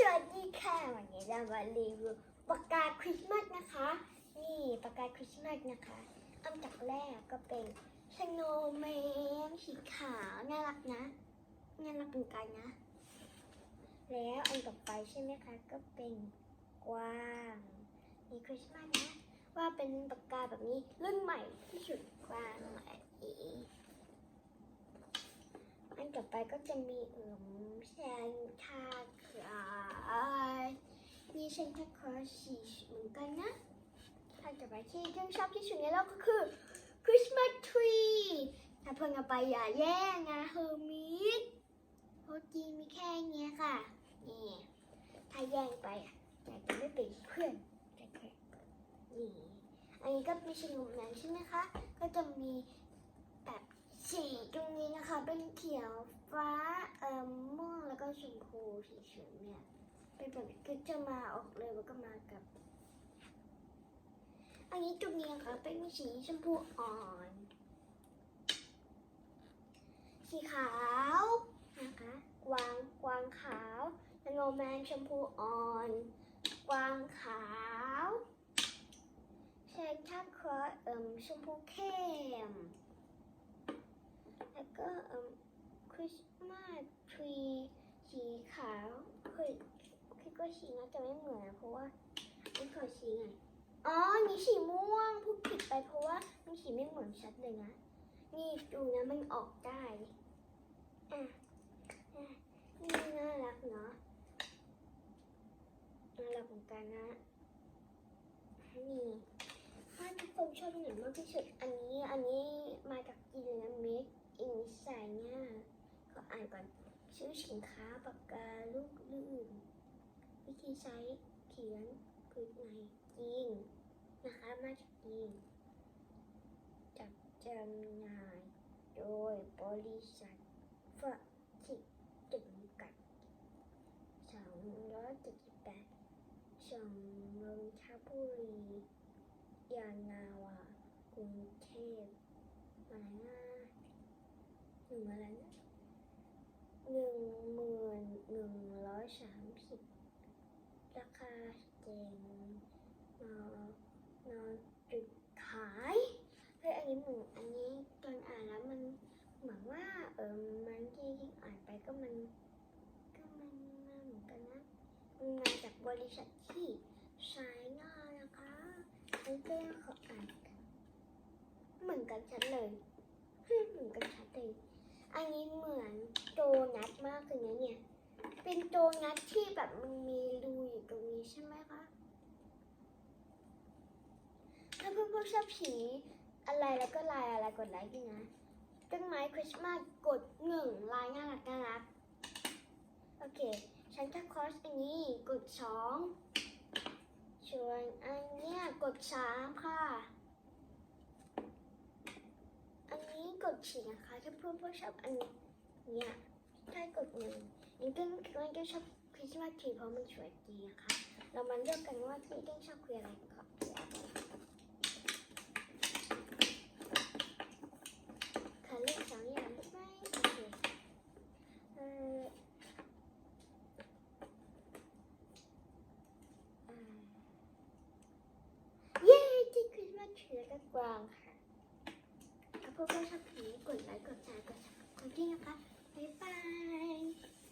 สวัสดีค่ะวันนี้เรามารีวิวปากกาคริสต์มาสนะคะ นี่ปากกาคริสต์มาสนะคะอันดับแรกก็เป็นสโนว์แมนสีขาวน่ารักนะน่ารักเหมือนกันนะ แล้วอันต่อไปใช่ไหมคะก็เป็นกวางนี่คริสต์มาสนะว่าเป็นปากกาแบบนี้รุ่นใหม่ที่สุดกวางใหม่อันต่อไปก็จะมีเอิมแซนทา ซนทาคลอสสีเหมือนกันนะอันต่อไปที่เรื่ชอบที่สุดในโลกก็คือคริสต์มาสทรีถ้าเพิ่งเอาไปอย่าแย่งนะเฮอร์มิสโฮจีมีแค่เนี้ยค่ะ นี่ ถ้าแย่งไปอะจะไม่เป็นเพื่อนกันค่ะนี่อันนี้ก็ไม่ใช่นมนั้นใช่ไหมคะ ก็จะมีแบบสีตรงนี้นะคะ เป็นเขียวฟ้าเอ่อม่วงแล้วก็ชมพูสีเขียวเนี่ย เป็นแบบก็จะมาออกเลยแล้วก็มากับ อันนี้ตรงนี้นะคะเป็นสีชมพูอ่อน สีขาวนะคะกวางกวางขาวสโนว์แมนชมพูอ่อน กวางขาวแซนต้าคลอสเอ่มชมพูเข้มแล้วก็เอ่มคริสต์มาสทรีสีขาวคือ ก็สีน่าจะไม่เหมือนเพราะว่าไม่เคยสีไงอ๋อนี่สีม่วงพูดผิดไปเพราะว่ามันสีไม่เหมือนชัดเลยนะ นี่ดูนะมันออกได้อะอะนี่น่ารักเนาะน่ารักเหมือนกันนะนี่ถ้าทุกคนชอบอันไหนมากที่สุดอันนี้อันนี้มาจากจีนนะ Make in China ขออ่านก่อนชื่อสินค้าปากกาลูกลื่นวิ ธีใช้เขียนคือในจีนนะคะมาจากจีนจัดจำหน่ายโดยบริษัทฝรั่งจำกัดสองร้อยเจ็ดสิบแปดสองนนทบุรียานาวากรุงเทพอะไรนะหนึ่งอะไรนะหนึ่งหมื่นหนึ่งร้อยสามสิบ ราคาเจงนอนอนจุดขายเฮ้ยอันนี้เหมือนอันนี้ตอนอ่านแล้วมันเหมือนว่าเออมันที่งอ่านไปก็มันก็มันมาเหมือนกันนะมันมาจากบริษัทที่ใช้งานนะคะอันก็ยังขออ่านกันเหมือนกันชัดเลยเหมือนกันชัดเลยอันนี้เหมือนโดนัทมากเลยนะเนี่ยเป็นโดนัทที่แบบมันมีรูอยู่ตรงนี้ใช่ไหมคะ ถ้าเพื่อนๆชอบผีอะไรแล้วก็ลายอะไรกดไลค์ด้วยนะต้นไม้คริสต์มาสกดหนึ่งลายน่ารักน่ารักโอเคฉันถ้าคอร์สอันนี้กดสองส่วนอันเนี้ยกดสามค่ะ อันนี้กดสี่นะคะถ้าเพื่อนเพื่อนชอบอันเนี้ยถ้ากดหนึ่งนี่เพื่อนเพื่อนก็ชอบคริสต์มาสทีเพราะมันสวยดีนะคะ เรามาเลือกกันว่าพี่เด้งชอบคุยอะไรก่อนขอเลือกสองอย่างได้ไหมโอเคเออ อ่าเย้ที่ คริสต์มาสทรีแล้วก็กวางค่ะถ้าพวกเราชอบผีกดไลค์กดแชร์กดซับสไครต์ด้วยนะคะบ๊ายบาย